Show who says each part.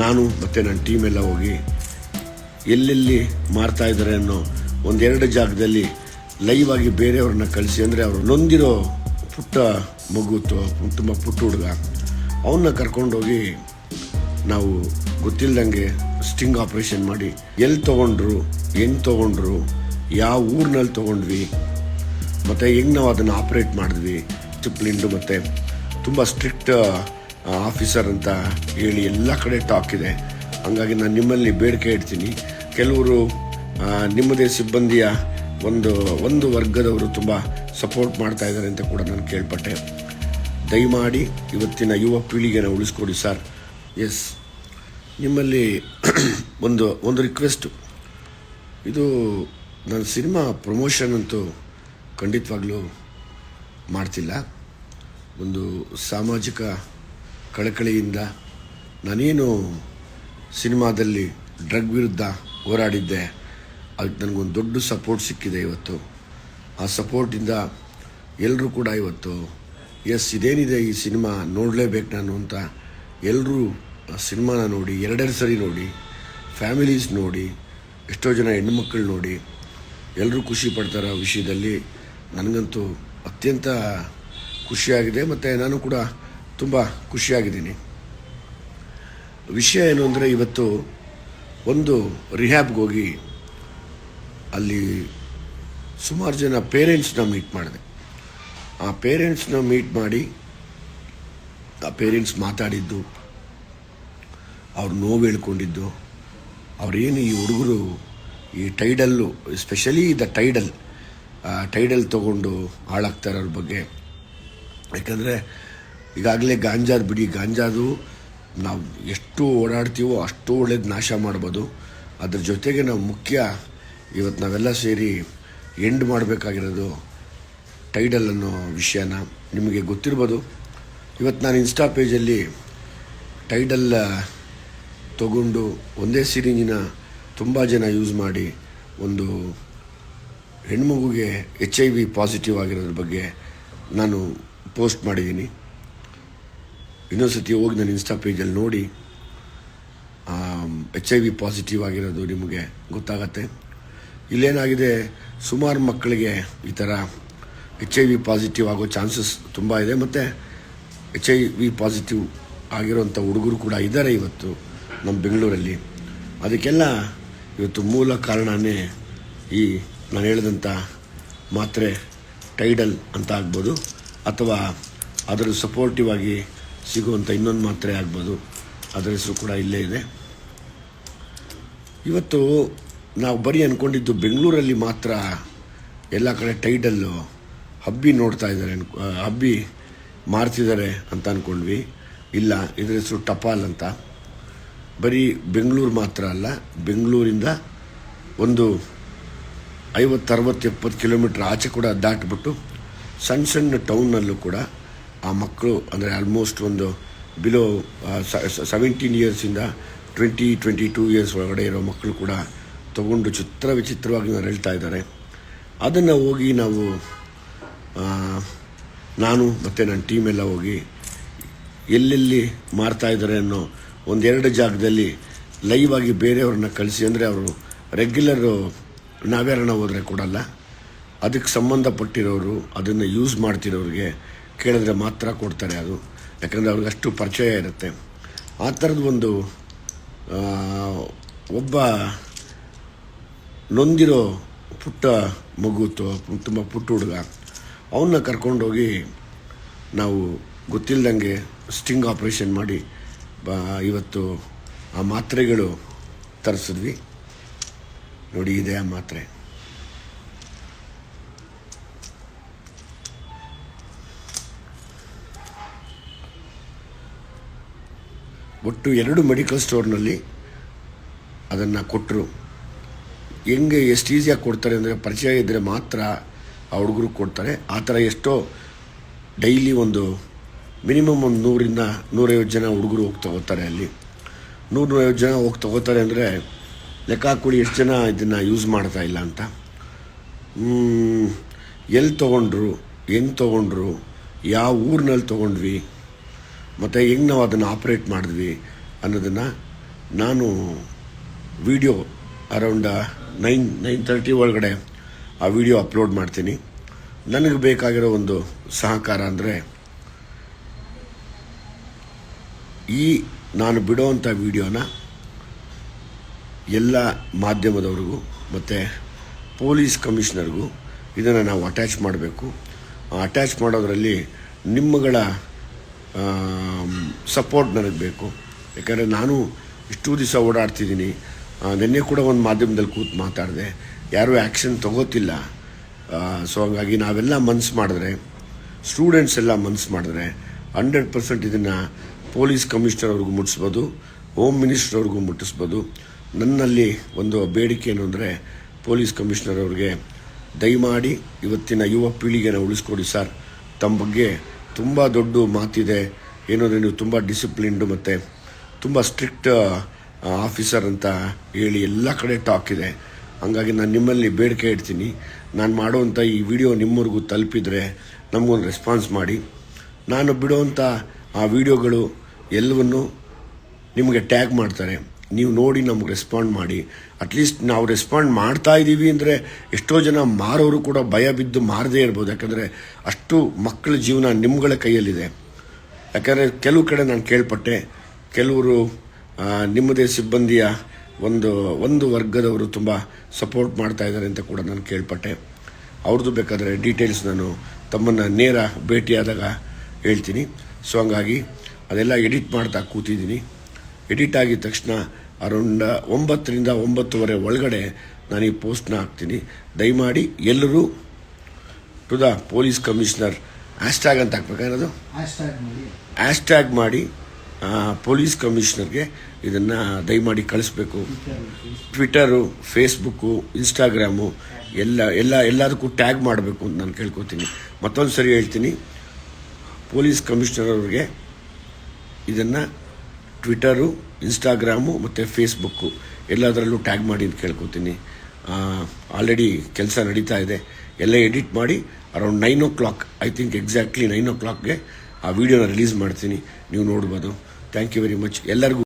Speaker 1: ನಾನು ಮತ್ತು ನನ್ನ ಟೀಮ್ ಎಲ್ಲ ಹೋಗಿ ಎಲ್ಲೆಲ್ಲಿ ಮಾರ್ತಾ ಇದ್ದಾರೆ ಅನ್ನೋ ಒಂದೆರಡು ಜಾಗದಲ್ಲಿ ಲೈವ್ ಆಗಿ ಬೇರೆಯವ್ರನ್ನ ಕಳಿಸಿ ಅಂದರೆ ಅವರು ನೊಂದಿರೋ ಪುಟ್ಟ ಮಗು ತುಂಬ ಪುಟ್ಟ ಹುಡುಗ ಅವನ್ನ ಕರ್ಕೊಂಡೋಗಿ ನಾವು ಗೊತ್ತಿಲ್ಲದಂಗೆ ಸ್ಟಿಂಗ್ ಆಪ್ರೇಷನ್ ಮಾಡಿ ಎಲ್ಲಿ ತೊಗೊಂಡ್ರು ಹೆಂಗೆ ತೊಗೊಂಡ್ರು, ಯಾವ ಊರಿನಲ್ಲಿ ತೊಗೊಂಡ್ವಿ, ಮತ್ತು ಹೆಂಗೆ ನಾವು ಅದನ್ನು ಆಪ್ರೇಟ್ ಮಾಡಿದ್ವಿ ಚಿಪ್ಲಿಂಡು ಮತ್ತು ತುಂಬ ಸ್ಟ್ರಿಕ್ಟ್ ಆಫೀಸರ್ ಅಂತ ಹೇಳಿ ಎಲ್ಲ ಕಡೆ ಟಾಕ್ ಇದೆ. ಹಂಗಾಗಿ ನಾನು ನಿಮ್ಮಲ್ಲಿ ಬೇಡಿಕೆ ಇಡ್ತೀನಿ. ಕೆಲವರು ನಿಮ್ಮದೇ ಸಿಬ್ಬಂದಿಯ ಒಂದು ಒಂದು ವರ್ಗದವರು ತುಂಬ ಸಪೋರ್ಟ್ ಮಾಡ್ತಾ ಇದ್ದಾರೆ ಅಂತ ಕೂಡ ನಾನು ಕೇಳ್ಪಟ್ಟೆ. ದಯಮಾಡಿ ಇವತ್ತಿನ ಯುವ ಪೀಳಿಗೆನ ಉಳಿಸ್ಕೊಡಿ ಸರ್. ಎಸ್ ನಿಮ್ಮಲ್ಲಿ ಒಂದು ಒಂದು ರಿಕ್ವೆಸ್ಟು ಇದು ನನ್ನ ಸಿನಿಮಾ ಪ್ರಮೋಷನ್ ಅಂತೂ ಖಂಡಿತವಾಗ್ಲೂ ಮಾಡ್ತಿಲ್ಲ. ಒಂದು ಸಾಮಾಜಿಕ ಕಳಕಳಿಯಿಂದ ನಾನೇನು ಸಿನಿಮಾದಲ್ಲಿ ಡ್ರಗ್ ವಿರುದ್ಧ ಹೋರಾಡಿದ್ದೆ ಅದಕ್ಕೆ ನನಗೊಂದು ದೊಡ್ಡ ಸಪೋರ್ಟ್ ಸಿಕ್ಕಿದೆ ಇವತ್ತು. ಆ ಸಪೋರ್ಟಿಂದ ಎಲ್ಲರೂ ಕೂಡ ಇವತ್ತು, ಎಸ್, ಇದೇನಿದೆ ಈ ಸಿನಿಮಾ, ನೋಡಲೇಬೇಕು ನಾನು ಅಂತ ಎಲ್ಲರೂ ಆ ಸಿನಿಮಾನ ನೋಡಿ, ಎರಡೆರಡು ಸರಿ ನೋಡಿ, ಫ್ಯಾಮಿಲೀಸ್ ನೋಡಿ, ಎಷ್ಟೋ ಜನ ಹೆಣ್ಣುಮಕ್ಕಳು ನೋಡಿ ಎಲ್ಲರೂ ಖುಷಿ ಪಡ್ತಾರೆ ಆ ವಿಷಯದಲ್ಲಿ ನನಗಂತೂ ಅತ್ಯಂತ ಖುಷಿಯಾಗಿದೆ. ಮತ್ತು ನಾನು ಕೂಡ ತುಂಬ ಖುಷಿಯಾಗಿದ್ದೀನಿ. ವಿಷಯ ಏನು ಅಂದರೆ ಇವತ್ತು ಒಂದು ರಿಹ್ಯಾಬ್ಗೆ ಹೋಗಿ ಅಲ್ಲಿ ಸುಮಾರು ಜನ ಪೇರೆಂಟ್ಸ್ನ ಮೀಟ್ ಮಾಡಿದೆ. ಆ ಪೇರೆಂಟ್ಸ್ನ ಮೀಟ್ ಮಾಡಿ ಆ ಪೇರೆಂಟ್ಸ್ ಮಾತಾಡಿದ್ದು, ಅವ್ರು ನೋವು ಹೇಳ್ಕೊಂಡಿದ್ದು ಅವ್ರೇನು ಈ ಹುಡುಗರು ಈ tidal especially the tidal tidal ತೊಗೊಂಡು ಹಾಳಾಗ್ತಾ ಅವ್ರ ಬಗ್ಗೆ. ಯಾಕಂದರೆ ಈಗಾಗಲೇ ಗಾಂಜಾದ ಬಿಡಿ ಗಾಂಜಾದು ನಾವು ಎಷ್ಟು ಓಡಾಡ್ತೀವೋ ಅಷ್ಟು ಒಳ್ಳೇದು ನಾಶ ಮಾಡ್ಬೋದು. ಅದ್ರ ಜೊತೆಗೆ ನಾವು ಮುಖ್ಯ ಇವತ್ತು ನಾವೆಲ್ಲ ಸೇರಿ ಎಂಡ್ ಮಾಡಬೇಕಾಗಿರೋದು ಟೈಡಲ್ ಅನ್ನೋ ವಿಷಯನ ನಿಮಗೆ ಗೊತ್ತಿರ್ಬೋದು. ಇವತ್ತು ನಾನು ಇನ್ಸ್ಟಾ ಪೇಜಲ್ಲಿ ಟೈಡಲ್ ತಗೊಂಡು ಒಂದೇ ಸಿರಿಂಜಿನ ತುಂಬ ಜನ ಯೂಸ್ ಮಾಡಿ ಒಂದು ಹೆಣ್ಮಗುಗೆ ಎಚ್ ಐ ವಿ ಪಾಸಿಟಿವ್ ಆಗಿರೋದ್ರ ಬಗ್ಗೆ ನಾನು ಪೋಸ್ಟ್ ಮಾಡಿದ್ದೀನಿ. ಇನ್ನೊಂದು ಸತಿ ಹೋಗಿ ನನ್ನ ಇನ್ಸ್ಟಾ ಪೇಜಲ್ಲಿ ನೋಡಿ ಎಚ್ ಐ ವಿ ಪಾಸಿಟಿವ್ ಆಗಿರೋದು ನಿಮಗೆ ಗೊತ್ತಾಗತ್ತೆ. ಇಲ್ಲೇನಾಗಿದೆ, ಸುಮಾರು ಮಕ್ಕಳಿಗೆ ಈ ಥರ ಎಚ್ ಐ ವಿ ಪಾಸಿಟಿವ್ ಆಗೋ ಚಾನ್ಸಸ್ ತುಂಬ ಇದೆ. ಮತ್ತು ಎಚ್ ಐ ವಿ ಪಾಸಿಟಿವ್ ಆಗಿರೋಂಥ ಹುಡುಗರು ಕೂಡ ಇದ್ದಾರೆ ಇವತ್ತು ನಮ್ಮ ಬೆಂಗಳೂರಲ್ಲಿ. ಅದಕ್ಕೆಲ್ಲ ಇವತ್ತು ಮೂಲ ಕಾರಣವೇ ಈ ನಾನು ಹೇಳಿದಂಥ ಮಾತ್ರೆ, ಟೈಡಲ್ ಅಂತ ಆಗ್ಬೋದು, ಅಥವಾ ಅದರ ಸಪೋರ್ಟಿವ್ ಆಗಿ ಸಿಗುವಂಥ ಇನ್ನೊಂದು ಮಾತ್ರೆ ಆಗ್ಬೋದು. ಅದರ ಹೆಸರು ಕೂಡ ಇಲ್ಲೇ ಇದೆ. ಇವತ್ತು ನಾವು ಬರೀ ಅಂದ್ಕೊಂಡಿದ್ದು ಬೆಂಗಳೂರಲ್ಲಿ ಮಾತ್ರ ಎಲ್ಲ ಕಡೆ ಟೈಡಲ್ಲು ಹಬ್ಬಿ ನೋಡ್ತಾ ಇದ್ದಾರೆ ಅನ್ಕೊ ಹಬ್ಬಿ ಮಾರ್ತಿದ್ದಾರೆ ಅಂತ ಅಂದ್ಕೊಂಡ್ವಿ ಇಲ್ಲ, ಇದರ ಹೆಸರು ಟಪಾಲ್ ಅಂತ. ಬರೀ ಬೆಂಗಳೂರು ಮಾತ್ರ ಅಲ್ಲ, ಬೆಂಗಳೂರಿಂದ ಒಂದು ಐವತ್ತು, ಅರವತ್ತು, ಎಪ್ಪತ್ತು ಕಿಲೋಮೀಟ್ರ್ ಆಚೆ ಕೂಡ ದಾಟಿಬಿಟ್ಟು ಸಣ್ಣ ಸಣ್ಣ ಟೌನ್ನಲ್ಲೂ ಕೂಡ ಆ ಮಕ್ಕಳು ಅಂದರೆ ಆಲ್ಮೋಸ್ಟ್ ಒಂದು ಬಿಲೋ ಸೆವೆಂಟೀನ್ ಇಯರ್ಸಿಂದ ಟ್ವೆಂಟಿ ಟ್ವೆಂಟಿ ಟೂ ಇಯರ್ಸ್ ಒಳಗಡೆ ಇರೋ ಮಕ್ಕಳು ಕೂಡ ತಗೊಂಡು ಚಿತ್ರ ವಿಚಿತ್ರವಾಗಿ ನರಳ್ತಾ ಇದ್ದಾರೆ. ಅದನ್ನು ಹೋಗಿ ನಾವು ನಾನು ಮತ್ತು ನನ್ನ ಟೀಮ್ ಎಲ್ಲ ಹೋಗಿ ಎಲ್ಲೆಲ್ಲಿ ಮಾರ್ತಾ ಇದ್ದಾರೆ ಅನ್ನೋ ಒಂದೆರಡು ಜಾಗದಲ್ಲಿ ಲೈವ್ ಆಗಿ ಬೇರೆಯವ್ರನ್ನ ಕಳಿಸಿ ಅಂದರೆ ಅವರು ರೆಗ್ಯುಲರು ನಾವ್ಯಾರನ್ನ ಹೋದರೆ ಕೊಡಲ್ಲ. ಅದಕ್ಕೆ ಸಂಬಂಧಪಟ್ಟಿರೋರು ಅದನ್ನು ಯೂಸ್ ಮಾಡ್ತಿರೋರಿಗೆ ಕೇಳಿದ್ರೆ ಮಾತ್ರ ಕೊಡ್ತಾರೆ ಅದು. ಯಾಕಂದರೆ ಅವ್ರಿಗೆ ಅಷ್ಟು ಪರಿಚಯ ಇರುತ್ತೆ. ಆ ಥರದ ಒಂದು ಒಬ್ಬ ನೊಂದಿರೋ ಪುಟ್ಟ ಮಗು ತುಂಬ ಪುಟ್ಟ ಹುಡುಗ, ಅವನ್ನ ಕರ್ಕೊಂಡೋಗಿ ನಾವು ಗೊತ್ತಿಲ್ಲದಂಗೆ ಸ್ಟಿಂಗ್ ಆಪ್ರೇಷನ್ ಮಾಡಿ ಇವತ್ತು ಆ ಮಾತ್ರೆಗಳು ತರಿಸಿದ್ವಿ. ನೋಡಿ, ಇದೆ ಆ ಮಾತ್ರೆ. ಒಟ್ಟು ಎರಡು ಮೆಡಿಕಲ್ ಸ್ಟೋರ್ನಲ್ಲಿ ಅದನ್ನು ಕೊಟ್ಟರು ಹೆಂಗೆ ಎಷ್ಟು ಈಸಿಯಾಗಿ ಕೊಡ್ತಾರೆ ಅಂದರೆ ಪರಿಚಯ ಇದ್ದರೆ ಮಾತ್ರ ಆ ಹುಡುಗರು ಕೊಡ್ತಾರೆ. ಆ ಥರ ಎಷ್ಟೋ ಡೈಲಿ ಒಂದು ಮಿನಿಮಮ್ ಒಂದು ನೂರಿಂದ ನೂರೈವತ್ತು ಜನ ಹುಡುಗರು ಹೋಗಿ ತಗೋತಾರೆ ಅಲ್ಲಿ. ನೂರು ನೂರೈವತ್ತು ಜನ ಹೋಗಿ ತಗೋತಾರೆ ಅಂದರೆ ಲೆಕ್ಕ ಹಾಕೊಳ್ಳಿ ಎಷ್ಟು ಜನ ಇದನ್ನು ಯೂಸ್ ಮಾಡ್ತಾ ಇಲ್ಲ ಅಂತ. ಎಲ್ಲಿ ತೊಗೊಂಡ್ರು ಹೆಂಗೆ ತೊಗೊಂಡ್ರು, ಯಾವ ಊರಿನಲ್ಲಿ ತೊಗೊಂಡ್ವಿ ಮತ್ತು ಹೆಂಗೆ ನಾವು ಅದನ್ನು ಆಪ್ರೇಟ್ ಮಾಡಿದ್ವಿ ಅನ್ನೋದನ್ನು ನಾನು video around nine nine thirty ಒಳಗಡೆ ಆ ವಿಡಿಯೋ ಅಪ್ಲೋಡ್ ಮಾಡ್ತೀನಿ. ನನಗೆ ಬೇಕಾಗಿರೋ ಒಂದು ಸಹಕಾರ ಅಂದರೆ ಈ ನಾನು ಬಿಡೋವಂಥ ವಿಡಿಯೋನ ಎಲ್ಲ ಮಾಧ್ಯಮದವ್ರಿಗೂ ಮತ್ತು ಪೊಲೀಸ್ ಕಮಿಷನರ್ಗೂ ಇದನ್ನು ನಾವು ಅಟ್ಯಾಚ್ ಮಾಡಬೇಕು. ಅಟ್ಯಾಚ್ ಮಾಡೋದರಲ್ಲಿ ನಿಮ್ಮಗಳ ಸಪೋರ್ಟ್ ನನಗೆ ಬೇಕು. ಯಾಕಂದರೆ ನಾನು ಇಷ್ಟು ದಿವಸ ಓಡಾಡ್ತಿದ್ದೀನಿ. ನಿನ್ನೆ ಕೂಡ ಒಂದು ಮಾಧ್ಯಮದಲ್ಲಿ ಕೂತು ಮಾತಾಡಿದೆ. ಯಾರೂ ಆ್ಯಕ್ಷನ್ ತಗೋತಿಲ್ಲ. ಸೊ ಹಾಗಾಗಿ ನಾವೆಲ್ಲ ಮನ್ಸು ಮಾಡಿದ್ರೆ ಸ್ಟೂಡೆಂಟ್ಸ್ ಎಲ್ಲ ಮನ್ಸು ಮಾಡಿದ್ರೆ ಹಂಡ್ರೆಡ್ ಪರ್ಸೆಂಟ್ ಇದನ್ನು ಪೊಲೀಸ್ ಕಮಿಷನರ್ ಅವ್ರಿಗೂ ಮುಟ್ಟಿಸ್ಬೋದು ಹೋಮ್ ಮಿನಿಸ್ಟರ್ ಅವ್ರಿಗೂ ಮುಟ್ಟಿಸ್ಬೋದು. ನನ್ನಲ್ಲಿ ಒಂದು ಬೇಡಿಕೆ ಏನು ಅಂದರೆ ಪೊಲೀಸ್ ಕಮಿಷನರ್ ಅವ್ರಿಗೆ ದಯಮಾಡಿ ಇವತ್ತಿನ ಯುವ ಪೀಳಿಗೆನ ಉಳಿಸ್ಕೊಡಿ ಸರ್. ತಮ್ಮ ಬಗ್ಗೆ ತುಂಬ ದೊಡ್ಡ ಮಾತಿದೆ. ಏನಂದರೆ ನೀವು ತುಂಬ ಡಿಸಿಪ್ಲಿನ್ಡು ಮತ್ತು ತುಂಬ ಸ್ಟ್ರಿಕ್ಟ್ ಆಫೀಸರ್ ಅಂತ ಹೇಳಿ ಎಲ್ಲ ಕಡೆ ಟಾಕ್ ಇದೆ. ಹಾಗಾಗಿ ನಾನು ನಿಮ್ಮಲ್ಲಿ ಬೇಡಿಕೆ ಇಡ್ತೀನಿ. ನಾನು ಮಾಡುವಂಥ ಈ ವಿಡಿಯೋ ನಿಮ್ಮವ್ರಿಗೂ ತಲುಪಿದರೆ ನಮಗೊಂದು ರೆಸ್ಪಾನ್ಸ್ ಮಾಡಿ. ನಾನು ಬಿಡುವಂಥ ಆ ವಿಡಿಯೋಗಳು ಎಲ್ಲವನ್ನು ನಿಮಗೆ ಟ್ಯಾಗ್ ಮಾಡ್ತಾರೆ. ನೀವು ನೋಡಿ ನಮ್ಗೆ ರೆಸ್ಪಾಂಡ್ ಮಾಡಿ. ಅಟ್ಲೀಸ್ಟ್ ನಾವು ರೆಸ್ಪಾಂಡ್ ಮಾಡ್ತಾ ಇದ್ದೀವಿ ಅಂದರೆ ಎಷ್ಟೋ ಜನ ಮಾರೋರು ಕೂಡ ಭಯ ಬಿದ್ದು ಮಾರದೇ ಇರ್ಬೋದು. ಯಾಕಂದರೆ ಅಷ್ಟು ಮಕ್ಕಳ ಜೀವನ ನಿಮ್ಗಳ ಕೈಯಲ್ಲಿದೆ. ಯಾಕಂದರೆ ಕೆಲವು ಕಡೆ ನಾನು ಕೇಳ್ಪಟ್ಟೆ. ಕೆಲವರು ನಿಮ್ಮದೇ ಸಿಬ್ಬಂದಿಯ ಒಂದು ಒಂದು ವರ್ಗದವರು ತುಂಬ ಸಪೋರ್ಟ್ ಮಾಡ್ತಾ ಇದ್ದಾರೆ ಅಂತ ಕೂಡ ನಾನು ಕೇಳ್ಪಟ್ಟೆ. ಅವ್ರದ್ದು ಬೇಕಾದರೆ ಡೀಟೇಲ್ಸ್ ನಾನು ತಮ್ಮನ್ನು ನೇರ ಭೇಟಿಯಾದಾಗ ಹೇಳ್ತೀನಿ. ಸೊ ಹಂಗಾಗಿ ಅದೆಲ್ಲ ಎಡಿಟ್ ಮಾಡ್ತಾ ಕೂತಿದ್ದೀನಿ. ಎಡಿಟ್ ಆಗಿದ ತಕ್ಷಣ ಅರೌಂಡ್ ಒಂಬತ್ತರಿಂದ ಒಂಬತ್ತುವರೆ ಒಳಗಡೆ ನಾನು ಈ ಪೋಸ್ಟ್ನ ಹಾಕ್ತೀನಿ. ದಯಮಾಡಿ ಎಲ್ಲರೂ to the police commissioner hashtag ಅಂತ ಹಾಕ್ಬೇಕಾಗಿರೋದು?
Speaker 2: ಹ್ಯಾಶ್ಟ್ಯಾಗ್ ಮಾಡಿ.
Speaker 1: ಪೊಲೀಸ್ ಕಮಿಷನರ್ಗೆ ಇದನ್ನು ದಯಮಾಡಿ ಕಳಿಸ್ಬೇಕು. ಟ್ವಿಟರು ಫೇಸ್ಬುಕ್ಕು ಇನ್ಸ್ಟಾಗ್ರಾಮು ಎಲ್ಲ ಎಲ್ಲ ಎಲ್ಲದಕ್ಕೂ ಟ್ಯಾಗ್ ಮಾಡಬೇಕು ಅಂತ ನಾನು ಕೇಳ್ಕೊತೀನಿ. ಮತ್ತೊಂದು ಸರಿ ಹೇಳ್ತೀನಿ ಪೊಲೀಸ್ ಕಮಿಷನರ್ ಅವ್ರಿಗೆ ಇದನ್ನು ಟ್ವಿಟರು ಇನ್ಸ್ಟಾಗ್ರಾಮು ಮತ್ತು ಫೇಸ್ಬುಕ್ಕು ಎಲ್ಲದರಲ್ಲೂ ಟ್ಯಾಗ್ ಮಾಡಿ ಅಂತ ಕೇಳ್ಕೊತೀನಿ. ಆಲ್ರೆಡಿ ಕೆಲಸ ನಡೀತಾ ಇದೆ. ಎಲ್ಲ ಎಡಿಟ್ ಮಾಡಿ around nine o'clock I think exactly nine ಓ ಕ್ಲಾಕ್ಗೆ ಆ ವಿಡಿಯೋನ ರಿಲೀಸ್ ಮಾಡ್ತೀನಿ. ನೀವು ನೋಡ್ಬೋದು. ಥ್ಯಾಂಕ್ ಯು ವೆರಿ ಮಚ್ ಎಲ್ಲರಿಗೂ